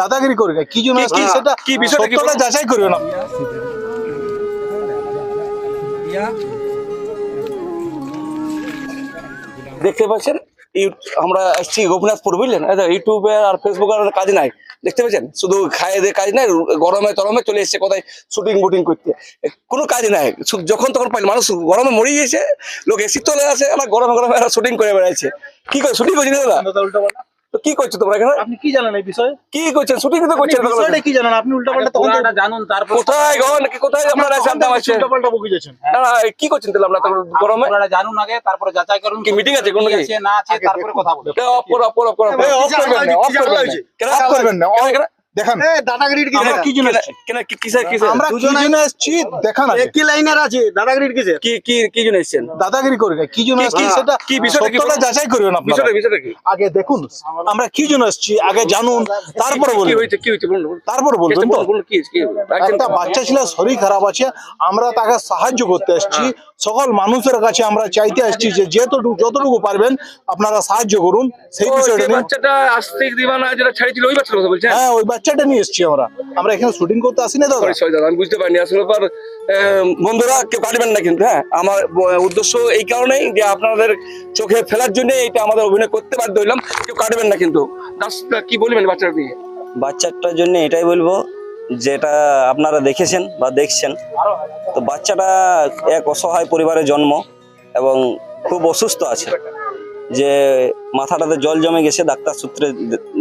দাদাগিরি করি না কি জন্য কি- সেটা কি বিষয়টা যাচাই করিও না দেখতে পাচ্ছেন আমরা এসছি গোপীনাথপুর বুঝলেন ইউটিউবে আর ফেসবুকে আর কাজ নাই দেখতে পাচ্ছেন শুধু খায় দিয়ে কাজ নাই, গরমে তরমে চলে এসছে কোথায় শুটিং বুটিং করতে। কোনো কাজ নাই। যখন তখন পাইল, মানুষ গরমে মরে গেছে, লোক এসি তোলে আছে আর গরমে গরমে শুটিং করে বেড়াচ্ছে কি করে? শুটিং করছি দাদা? তো কি করছ তোমরা এখানে? আপনি কি জানেন এই বিষয়ে? কি করছেন? শুটিং তো করছেন বিষয়টা কি জানেন? আপনি উল্টাপাল্টা তখন জানুন তারপর কোথায় গন কোথায় আপনারা তখন শান্তা তো মারছেন বকে যাচ্ছেন না না, কি করছেন তাহলে আপনারা গরমে? আপনারা জানুন আগে তারপরে যাচাই করুন কি মিটিং আছে কোন কি? আছে না আছে তারপরে কথা বলুন। অফ করো অফ করো অফ করো। এই, করবেন না, off করবেন না। দেখান। দাদাগিরির কি জন্য কেন- কি আমরা কি জন্য এসছি? দেখান আগে। লাইনের আছে? দাদাগিরির কি কি কি জন্য এসেছেন? দাদাগিরি করি কি জন্য কি- কি- সেটা কি বিষয়টা কি যাচাই করিও না আপনারা। বিষয়টা বিষয়টা কি? আগে দেখুন আমরা কি জন্য এসছি আগে জানুন তারপরে কি বলুন কি। তারপরে বলবেন তো। বলুন, বলুন, কি কি একটা বাচ্চা ছিল শরীর খারাপ আছে আমরা তাকে সাহায্য করতে এসেছি। সকল মানুষের কাছে আমরা চাইতে আসছি যে যেতটুকু যতটুকু পারবেন আপনারা সাহায্য করুন। সেই বিষয়টা নিয়ে বাচ্চাটা আস্তিক দিবানা যেটা ছাড়িয়েছিল ওই বাচ্চার কথা বলছেন? হ্যাঁ ওই বাচ্চাটা নিয়ে এসেছি আমরা। আমরা এখানে শুটিং করতে আসি না দাদা। সরি সরি দাদা আমি বুঝতে পারিনি। আসলে পর আহ, বন্ধুরা কেউ কাটবেন না কিন্তু হ্যাঁ? আমার উদ্দেশ্য এই কারণেই যে আপনাদের চোখে ফেলার জন্য এটা আমাদের অভিনয় করতে বাধ্য হইলাম। কেউ কাটবেন না কিন্তু। কি বলবেন বাচ্চাটা দিয়ে বাচ্চাটার জন্য এটাই বলব যেটা আপনারা দেখেছেন বা দেখছেন, তো বাচ্চাটা এক অসহায় পরিবারে জন্ম এবং খুব অসুস্থ আছে। যে মাথাটাতে জল জমে গেছে, ডাক্তার সূত্রে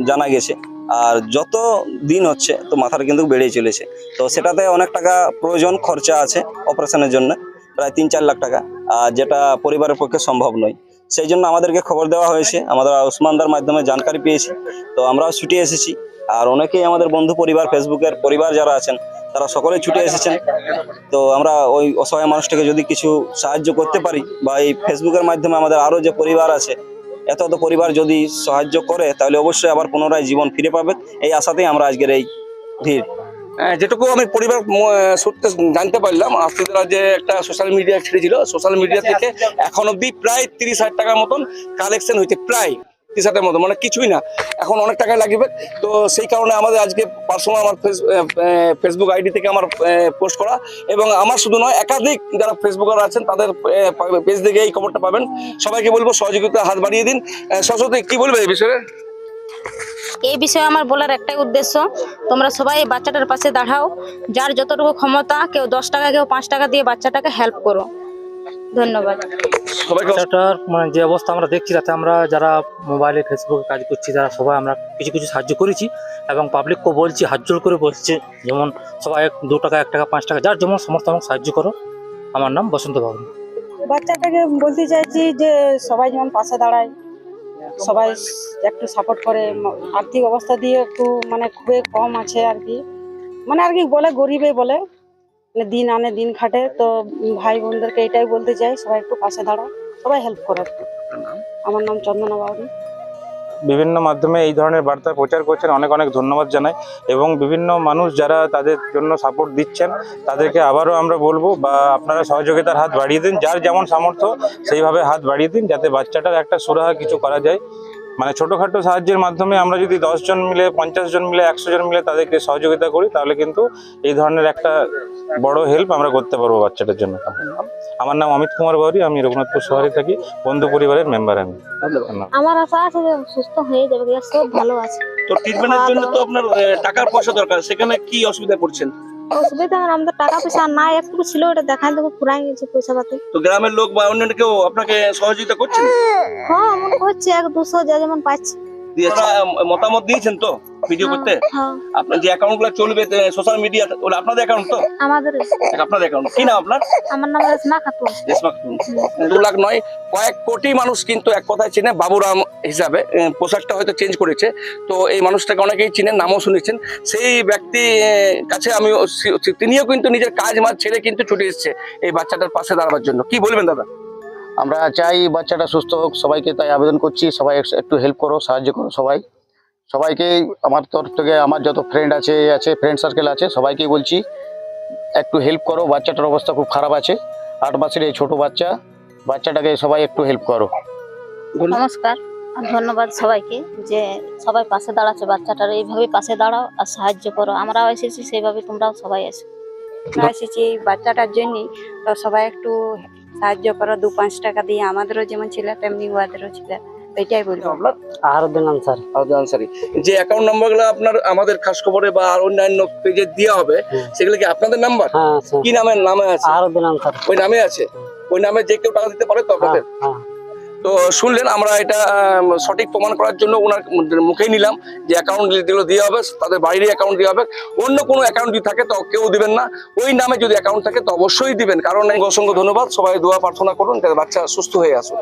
জানা গেছে। আর যত দিন হচ্ছে, তো মাথাটা কিন্তু বেড়েই চলেছে। তো সেটাতে অনেক টাকা প্রয়োজন, খরচা আছে অপারেশনের জন্য, প্রায় তিন চার লাখ টাকা। আর যেটা পরিবারের পক্ষে সম্ভব নয়। সেই জন্য আমাদেরকে খবর দেওয়া হয়েছে। আমাদের উসমানদার মাধ্যমে জানকারি পেয়েছি। তো আমরাও ছুটে এসেছি। আর অনেকেই আমাদের বন্ধু পরিবার ফেসবুকের পরিবার যারা আছেন তারা সকলেই ছুটে এসেছেন। তো আমরা ওই অসহায় মানুষটাকে যদি কিছু সাহায্য করতে পারি বা এই ফেসবুকের মাধ্যমে আমাদের আরও যে পরিবার আছে এত এত পরিবার যদি সাহায্য করে তাহলে অবশ্যই আবার পুনরায় জীবন ফিরে পাবে। এই আশাতেই আমরা আজকের এই ভিড়। হ্যাঁ, যেটুকু আমি পরিবার সূত্রে জানতে পারলাম আস্তিকরা যে একটা সোশ্যাল মিডিয়া ছেড়েছিল সোশ্যাল মিডিয়া থেকে এখন অব্দি প্রায় তিরিশ হাজার টাকার মতন কালেকশন হয়েছে প্রায়। তিরিশ হাজারের মতো মানে কিছুই না। এখন অনেক টাকা লাগবে। তো সেই কারণে আমাদের আজকে পার্সোনাল আমার ফেসবুক আইডি থেকে আমার পোস্ট করা। এবং আমার শুধু নয়, একাধিক যারা ফেসবুকার আছেন, তাদের পেজ থেকে এই খবরটা পাবেন। সবাইকে বলব, সহযোগিতা হাত বাড়িয়ে দিন। সরস্বতী, কি বলবে এই বিষয়ে? এই বিষয়ে আমার বলার একটাই উদ্দেশ্য, তোমরা সবাই বাচ্চাটার পাশে দাঁড়াও। যার যতটুকু ক্ষমতা, কেউ দশ টাকা, কেউ পাঁচ টাকা দিয়ে বাচ্চাটাকে হেল্প করো। ধন্যবাদ। সবাইকে বাচ্চাটার মানে যে অবস্থা আমরা দেখছি তাতে আমরা যারা মোবাইলে ফেসবুকে কাজ করছি তারা সবাই আমরা কিছু কিছু সাহায্য করেছি এবং পাবলিককেও বলছি হাত জোড় করে বলছি যেমন সবাই এক- দু টাকা এক টাকা পাঁচ টাকা যার যেমন সমর্থ আমাকে সাহায্য করো। আমার নাম বসন্ত বাবু বাচ্চাটাকে বলতে চাইছি যে সবাই যেমন পাশে দাঁড়ায় সবাই একটু সাপোর্ট করে আর্থিক অবস্থা দিয়ে একটু মানে খুবই কম আছে আর কি। মানে আর কি বলে গরিবে বলে। মানে দিন আনে দিন খাটে। তো ভাই বোনদেরকে এটাই বলতে চাই সবাই একটু পাশে দাঁড়ায় সবাই হেল্প করে। একটু আমার নাম চন্দনা বাউরি বিভিন্ন মাধ্যমে এই ধরনের বার্তা প্রচার করছেন অনেক অনেক ধন্যবাদ জানাই। এবং বিভিন্ন মানুষ যারা তাদের জন্য সাপোর্ট দিচ্ছেন তাদেরকে আবারও আমরা বলব বা আপনারা সহযোগিতার হাত বাড়িয়ে দিন যার যেমন সামর্থ্য সেইভাবে হাত বাড়িয়ে দিন যাতে বাচ্চাটার একটা সুরাহা কিছু করা যায়। মানে ছোটোখাটো সাহায্যের মাধ্যমে আমরা যদি দশ জন মিলে পঞ্চাশ জন মিলে একশো জন মিলে তাদেরকে সহযোগিতা করি তাহলে কিন্তু এই ধরনের একটা বড় হেল্প আমরা করতে পারব বাচ্চাটার জন্য। আমার নাম অমিত কুমার বাউরি আমি রঘুনাথপুর শহরে থাকি। বন্ধু পরিবারের মেম্বার আমি। আমার আশা আছে যে সুস্থ হয়ে যাবে সব ভালো আছে। তো ট্রিটমেন্টের জন্য তো আপনার টাকার পয়সা দরকার সেখানে কি অসুবিধা পড়ছেন অসুবিধা হয় আমাদের টাকা পয়সা নাই একটু ছিল ওটা দেখাই দেবো ফুরাই গেছে পয়সা পাতি। তো গ্রামের লোক বা অন্যান্য কেউ আপনাকে সহযোগিতা করছেন? হ্যাঁ মনে হচ্ছে এক দুশো যা যেমন পাচ্ছি। মতামত দিয়েছেন তো? ভিডিও করতে? হ্যাঁ। আপনার যে অ্যাকাউন্টগুলো চলবে সোশ্যাল মিডিয়া ওগুলো আপনাদের অ্যাকাউন্ট তো? আমাদের আপনাদের অ্যাকাউন্ট কি নাম আপনার? আমার নাম রেশমা খাতুন রেশমা খাতুন। দু লাখ নয় কয়েক কোটি মানুষ কিন্তু এক কথায় চিনে বাবুরাম হিসাবে পোশাকটা হয়তো চেঞ্জ করেছে। তো এই মানুষটাকে অনেকেই চিনেন নামও শুনেছেন। সেই ব্যক্তি কাছে আমি তিনিও কিন্তু নিজের কাজ মাজ ছেড়ে কিন্তু ছুটে এসেছে এই বাচ্চাটার পাশে দাঁড়াবার জন্য। কি বলবেন দাদা? আমরা চাই বাচ্চাটা সুস্থ হোক সবাইকে তাই আবেদন করছি। সবাই একটু হেল্প করো সাহায্য করো সবাই। সবাইকে আমার তরফ থেকে আমার যত ফ্রেন্ড আছে আছে ফ্রেন্ড সার্কেল আছে সবাইকেই বলছি একটু হেল্প করো বাচ্চাটার অবস্থা খুব খারাপ আছে। আট মাসের এই ছোট বাচ্চা বাচ্চাটাকে সবাই একটু হেল্প করো। নমস্কার ধন্যবাদ সবাইকে যে সবাই পাশে দাঁড়াচ্ছে বাচ্চাটার এইভাবে পাশে দাঁড়াও আর সাহায্য করো। আমরাও এসেছি সেইভাবে তোমরাও সবাই এসো। আমরা এসেছি এই বাচ্চাটার জন্যই। তো সবাই একটু সাহায্য করো দু পাঁচ টাকা দিয়ে। আমাদেরও যেমন ছিল তেমনি ওদেরও ছিল। এটাই বলব। আপনার আহারুদ্দিন আনসার আব্দুল আনসারি যে অ্যাকাউন্ট নাম্বারগুলো আপনার আমাদের খাস খবরে বা আর অন্যান্য পেজে দেওয়া হবে সেগুলো কি আপনাদের নাম্বার হ্যাঁ কি নামের? নামে আছে? আহারুদ্দিন আনসার ওই নামে আছে? ওই নামে যে কেউ টাকা দিতে পারে তো আপনাদের? তো শুনলেন আমরা এটা সঠিক প্রমাণ করার জন্য ওনার মুখেই নিলাম যে অ্যাকাউন্ট দিলে দিয়ে হবে তাদের বাইরে অ্যাকাউন্ট দেওয়া হবে। অন্য কোনো অ্যাকাউন্ট যদি থাকে তো কেউ দিবেন না। ওই নামে যদি অ্যাকাউন্ট থাকে তো অবশ্যই দিবেন। কারণ অসংখ্য ধন্যবাদ। সবাই দোয়া প্রার্থনা করুন যাতে বাচ্চা সুস্থ হয়ে আসুন